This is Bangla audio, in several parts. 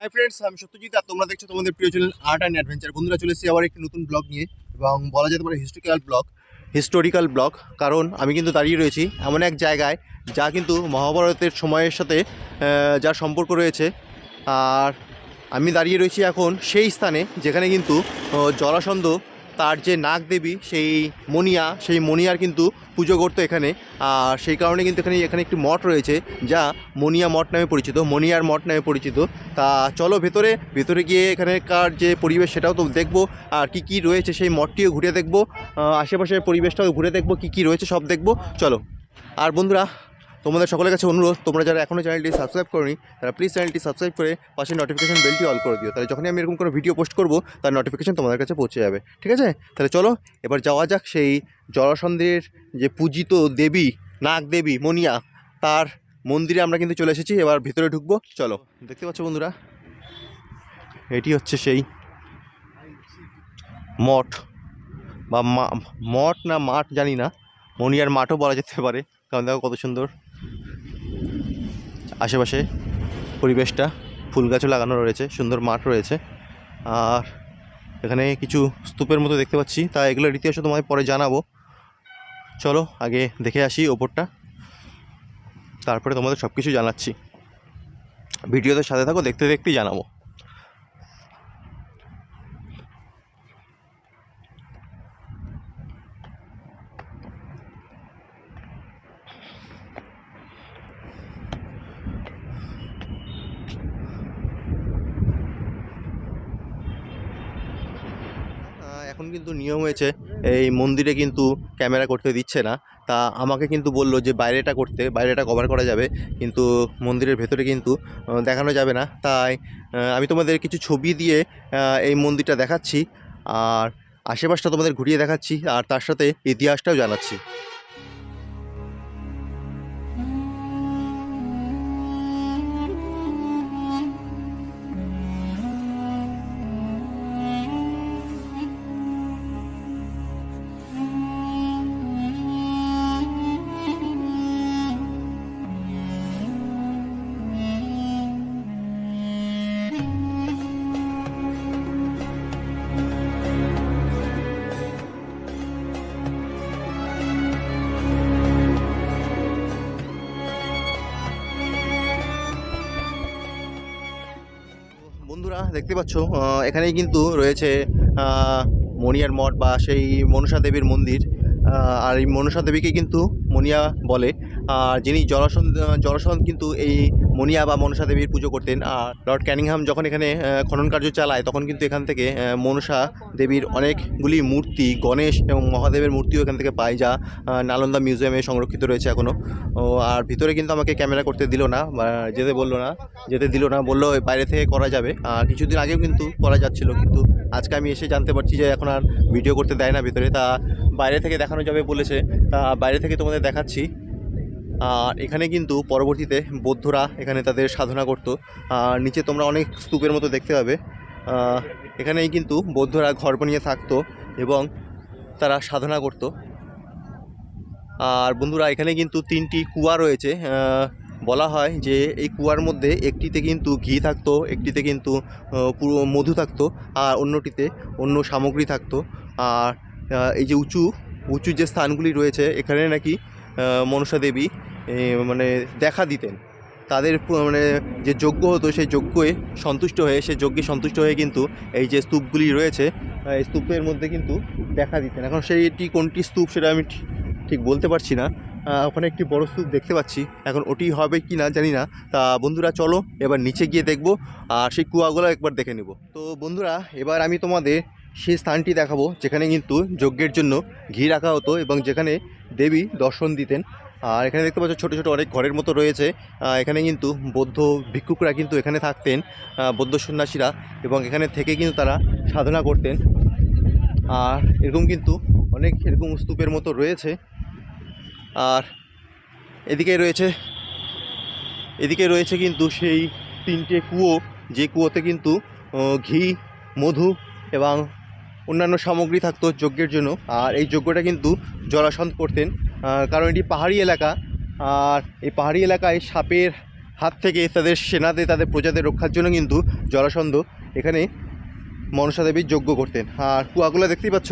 হাই ফ্রেন্ডস আমি সত্যজিৎ আর তোমরা দেখছ তোমাদের প্রিয় চ্যানেল আর্ট অ্যান্ড অ্যাডভেঞ্চার বন্ধুরা চলে এসেছি আবার একটি নতুন ব্লগ নিয়ে এবং বলা যেতে পারে হিস্টোরিক্যাল ব্লগ হিস্টোরিক্যাল ব্লগ কারণ আমি কিন্তু দাঁড়িয়ে রয়েছি এমন এক জায়গায় যা কিন্তু মহাভারতের সময়ের সাথে যার সম্পর্ক রয়েছে। আর আমি দাঁড়িয়ে রয়েছি এখন সেই স্থানে যেখানে কিন্তু আহ, জরাসন্ধ তার যে নাগ দেবী, সেই মনিয়া, সেই মনিয়ার কিন্তু পুজো করতো এখানে। আর সেই কারণে কিন্তু এখানে এখানে একটি মঠ রয়েছে, যা মনিয়া মঠ নামে পরিচিত, মনিয়ার মঠ নামে পরিচিত। তা চলো ভেতরে ভেতরে গিয়ে এখানকার যে পরিবেশ, সেটাও তো দেখব, আর কি কি রয়েছে সেই মঠটিও ঘুরে দেখব আশেপাশের পরিবেশটাও ঘুরে দেখব, কি কি রয়েছে সব দেখব। চলো। আর বন্ধুরা তোমাদের সকলের কাছে অনুরোধ, তোমরা যারা এখনও চ্যানেলটি সাবস্ক্রাইব করনি, তারা প্লিজ চ্যানেলটি সাবস্ক্রাইব করে পাশে নোটিফিকেশন বেলটি অল করে দিও। তাহলে যখনই আমি এরকম কোনো ভিডিও পোস্ট করব, তার নোটিফিকেশন তোমাদের কাছে পৌঁছে যাবে। ঠিক আছে? তাহলে চলো, এবার যাওয়া যাক সেই জরাসন্ধের যে পূজিত দেবী, নাগ দেবী, মনিয়া, তার মন্দিরে আমরা কিন্তু চলে এসেছি। এবার ভিতরে ঢুকবো। চলো, দেখতে পাচ্ছ বন্ধুরা? এটি হচ্ছে সেই মঠ বা মঠ না মাঠ জানি না। মনিয়ার মাঠও বলা যেতে পারে। কারণ দেখো কত সুন্দর। আশেপাশে পরিবেশটা, ফুল গাছও লাগানো রয়েছে, সুন্দর মাঠ রয়েছে। আর এখানে কিছু স্তূপের মতো দেখতে পাচ্ছি, তা এগুলোর ইতিহাসও তোমায় পরে জানাব। চলো, আগে দেখে আসি ওপরটা। তারপরে তোমাদের সব কিছু জানাচ্ছি। ভিডিওতে সাথে থাকো, দেখতে দেখতেই জানাব। এখন কিন্তু নিয়ম হয়েছে, এই মন্দিরে কিন্তু ক্যামেরা করতে দিচ্ছে না। তা আমাকে কিন্তু বলল যে বাইরেটা করতে, বাইরেটা কভার করা যাবে, কিন্তু মন্দিরের ভেতরে কিন্তু দেখানো যাবে না। তাই আমি তোমাদের কিছু ছবি দিয়ে এই মন্দিরটা দেখাচ্ছি, আর আশেপাশটা তোমাদের ঘুরিয়ে দেখাচ্ছি, আর তার সাথে ইতিহাসটাও জানাচ্ছি। দেখতে পাচ্ছ এখানেই কিন্তু রয়েছে মনিয়ার মঠ বা সেই মনসা দেবীর মন্দির। আর এই মনসা দেবীকে কিন্তু মনিয়া বলে। আর যিনি জরাসন জরাসন কিন্তু এই মনিয়া বা মনসা দেবীর পুজো করতেন। আর লর্ড ক্যানিংহাম যখন এখানে খনন কার্য চালায়, তখন কিন্তু এখান থেকে মনসা দেবীর অনেকগুলি মূর্তি, গণেশ এবং মহাদেবের মূর্তিও এখান থেকে পাই যা নালন্দা মিউজিয়ামে সংরক্ষিত রয়েছে এখনও আর ভিতরে কিন্তু আমাকে ক্যামেরা করতে দিল না যেতে বলল না, যেতে দিল না, বলল "ওই বাইরে থেকে করা যাবে। আর কিছুদিন আগেও কিন্তু করা যাচ্ছিল, কিন্তু আজকে আমি এসে জানতে পারছি যে এখন আর ভিডিও করতে দেয় না ভিতরে। তা বাইরে থেকে দেখানো যাবে বলেছে, তা বাইরে থেকে তোমাদের দেখাচ্ছি। আর এখানে কিন্তু পরবর্তীতে বৌদ্ধরা এখানে তাদের সাধনা করতো। আর নিচে তোমরা অনেক স্তূপের মতো দেখতে পাবে। এখানেই কিন্তু বৌদ্ধরা ঘর বানিয়ে থাকতো এবং তারা সাধনা করতো। আর বন্ধুরা, এখানে কিন্তু তিনটি কুয়া রয়েছে। বলা হয় যে এই কুয়ার মধ্যে একটিতে কিন্তু ঘি থাকতো, একটিতে কিন্তু পুরো মধু থাকতো আর অন্যটিতে অন্য সামগ্রী থাকতো। আর এই যে উঁচু উঁচু যে স্থানগুলি রয়েছে, এখানে নাকি মনসা দেবী মানে দেখা দিতেন। তাদের মানে যে যজ্ঞ হতো, সেই যজ্ঞে সন্তুষ্ট হয়ে, সেই যজ্ঞে সন্তুষ্ট হয়ে কিন্তু এই যে স্তূপগুলি রয়েছে এই স্তূপের মধ্যে কিন্তু দেখা দিতেন। এখন সেইটি কোনটি স্তূপ সেটা আমি ঠিক- ঠিক বলতে পারছি না। ওখানে একটি বড় স্তূপ দেখতে পাচ্ছি। এখন ওটি হবে কি না জানি না। তা বন্ধুরা চলো, এবার নিচে গিয়ে দেখব, আর সেই কুয়াগুলো একবার দেখে নেব। তো বন্ধুরা, এবার আমি তোমাদের সেই স্থানটি দেখাবো, যেখানে কিন্তু যজ্ঞের জন্য ঘি রাখা হতো এবং যেখানে দেবী দর্শন দিতেন। আর এখানে দেখতে পাচ্ছ ছোটো ছোটো অনেক ঘরের মতো রয়েছে। এখানে কিন্তু বৌদ্ধ ভিক্ষুকরা কিন্তু এখানে থাকতেন বৌদ্ধ সন্ন্যাসীরা এবং এখানে থেকে কিন্তু তারা সাধনা করতেন। আর এরকম কিন্তু অনেক এরকম স্তূপের মতো রয়েছে। আর এদিকে রয়েছে এদিকে রয়েছে কিন্তু সেই তিনটে কুয়ো, যে কুয়োতে কিন্তু ঘি, মধু এবং অন্যান্য সামগ্রী থাকতো যজ্ঞের জন্য। আর এই যজ্ঞটা কিন্তু জলাসন করতেন। কারণ এটি পাহাড়ি এলাকা। আর এই পাহাড়ি এলাকায় সাপের হাত থেকে তাদের সেনাদের, তাদের প্রজাদের রক্ষার জন্য কিন্তু জরাসন্ধ এখানে মনসা দেবীর যজ্ঞ করতেন। আর কুয়াগুলো দেখতেই পাচ্ছ।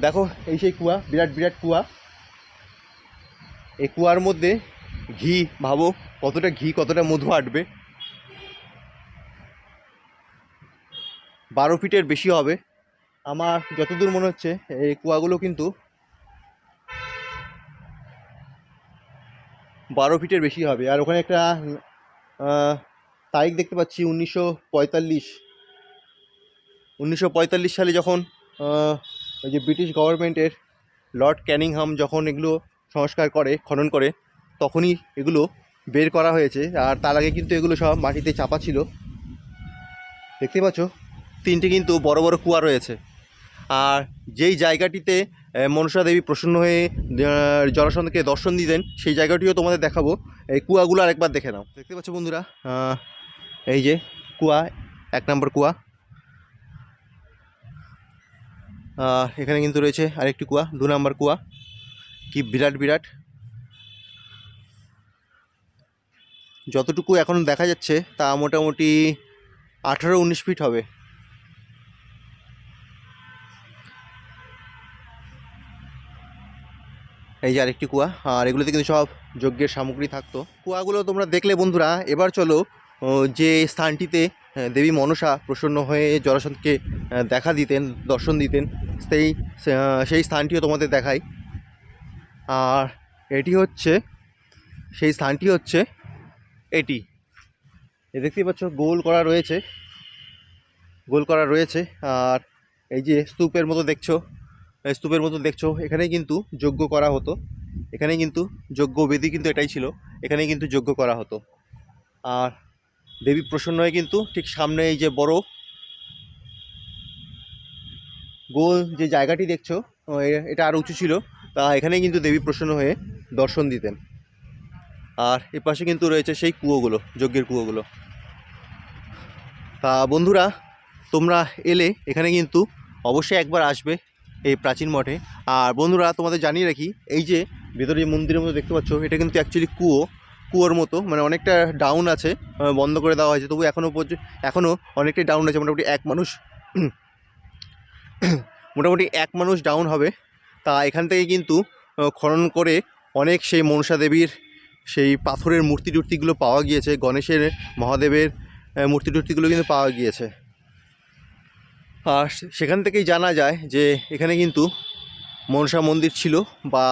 দেখো, এই সেই কুয়া, বিরাট বিরাট কুয়া। এই কুয়ার মধ্যে ঘি, ভাবো কতটা ঘি, কতটা মধু আটবে। বারো ফিটের বেশি হবে। আমার যতদূর মনে হচ্ছে, এই কুয়াগুলো কিন্তু বারো ফিটের বেশি হবে। আর ওখানে একটা তারিখ দেখতে পাচ্ছি, উনিশশো পঁয়তাল্লিশ। উনিশশো সালে যখন ওই যে ব্রিটিশ গভর্নমেন্টের লর্ড ক্যানিংহাম যখন এগুলো সংস্কার করে, খনন করে, তখনই এগুলো বের করা হয়েছে। আর তার আগে কিন্তু এগুলো সব মাটিতে চাপা ছিল। দেখতে পাচ্ছ, তিনটে কিন্তু বড় বড় কুয়া রয়েছে। আর যেই জায়গাটিতে মনসা দেবী প্রসন্ন হয়ে জরাসন্ধকে দর্শন দিতেন, সেই জায়গাটিও তোমাদের দেখাবো। এই কুয়াগুলো আরেকবার দেখে নাও। দেখতে পাচ্ছ বন্ধুরা এই যে কুয়া, এক নম্বর কুয়া। এখানে কিন্তু রয়েছে আরেকটি কুয়া, দু নম্বর কুয়া। কি বিরাট বিরাট। যতটুকু এখন দেখা যাচ্ছে, তা মোটামুটি আঠারো, উনিশ ফিট হবে। এই যে আরেকটি কুয়া, আর এগুলোতে কিন্তু সব যজ্ঞের সামগ্রী থাকতো। কুয়াগুলো তোমরা দেখলে বন্ধুরা, এবার চলো যে স্থানটিতে দেবী মনসা প্রসন্ন হয়ে জরাসন্ধকে দেখা দিতেন, দর্শন দিতেন, সেই সেই স্থানটিও তোমাদের দেখাই। আর এটি হচ্ছে, সেই স্থানটি হচ্ছে এটি। এ দেখতেই পাচ্ছ, গোল করা রয়েছে, গোল করা রয়েছে, আর এই যে স্তূপের মতো দেখছ স্তূপের মতো দেখছ, এখানেই কিন্তু যজ্ঞ করা হতো। এখানেই কিন্তু যজ্ঞ বেদি কিন্তু এটাই ছিল, এখানেই কিন্তু যজ্ঞ করা হতো। আর দেবী প্রসন্ন হয়ে কিন্তু ঠিক সামনে এই যে বড় গোল যে জায়গাটি দেখছ এটা আরও উঁচু ছিল, তা এখানেই কিন্তু দেবী প্রসন্ন হয়ে দর্শন দিতেন। আর এ পাশে কিন্তু রয়েছে সেই কুয়োগুলো, যজ্ঞের কুয়োগুলো। তা বন্ধুরা, তোমরা এলে এখানে কিন্তু অবশ্যই একবার আসবে এই প্রাচীন মঠে। আর বন্ধুরা, তোমাদের জানিয়ে রাখি, এই যে ভেতরে যে মন্দিরের মতো দেখতে পাচ্ছ, এটা কিন্তু অ্যাকচুয়ালি কুয়ো, কুয়োর মতো মানে অনেকটা ডাউন আছে বন্ধ করে দেওয়া হয়েছে। তবু এখনও পর্যন্ত এখনও অনেকটাই ডাউন আছে, মোটামুটি এক মানুষ, মোটামুটি এক মানুষ ডাউন হবে। তা এখান থেকে কিন্তু খনন করে অনেক সেই মনসা দেবীর সেই পাথরের মূর্তি টূর্তিগুলো পাওয়া গিয়েছে, গণেশের, মহাদেবের মূর্তি টূর্তিগুলো কিন্তু পাওয়া গিয়েছে। আর সেখান থেকেই জানা যায় যে এখানে কিন্তু মনসা মন্দির ছিল বা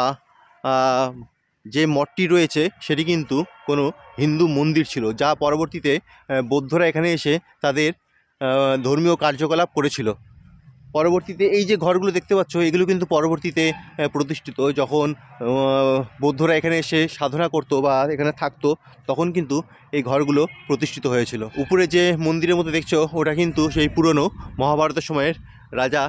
যে মঠটি রয়েছে সেটি কিন্তু কোনো হিন্দু মন্দির ছিল, যা পরবর্তীতে বৌদ্ধরা এখানে এসে তাদের ধর্মীয় কার্যকলাপ করেছিল। পরবর্তীতে এই যে ঘরগুলো দেখতে পাচ্ছ, এগুলো কিন্তু পরবর্তীতে প্রতিষ্ঠিত। যখন বৌদ্ধরা এখানে এসে সাধনা করতো বা এখানে থাকতো, তখন কিন্তু এই ঘরগুলো প্রতিষ্ঠিত হয়েছিল। উপরে যে মন্দিরের মধ্যে দেখছ, ওটা কিন্তু সেই পুরনো মহাভারতের সময়ের রাজা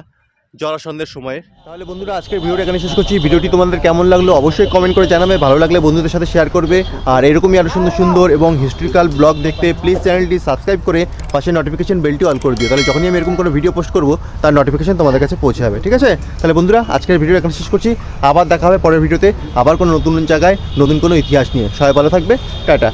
জরাসন্ধের সময়ের। তাহলে বন্ধুরা, আজকের ভিডিওটা এখানে শেষ করছি। ভিডিওটি তোমাদের কেমন লাগল অবশ্যই কমেন্ট করে জানাবে। ভালো লাগলে বন্ধুদের সাথে শেয়ার করবে। আর এরকমই আরও সুন্দর সুন্দর এবং হিস্ট্রিক্যাল ব্লগ দেখতে প্লিজ চ্যানেলটি সাবস্ক্রাইব করে পাশে নোটিফিকেশন বেলটি অল করে দিও। তাহলে যখনই আমি এরকম কোনো ভিডিও পোস্ট করব, তার নোটিফিকেশন তোমাদের কাছে পৌঁছে যাবে। ঠিক আছে? তাহলে বন্ধুরা, আজকের ভিডিও এখানে শেষ করছি। আবার দেখা হবে পরের ভিডিওতে আবার কোনো নতুন জায়গায়, নতুন কোনো ইতিহাস নিয়ে। সবাই ভালো থাকবে। টাটা।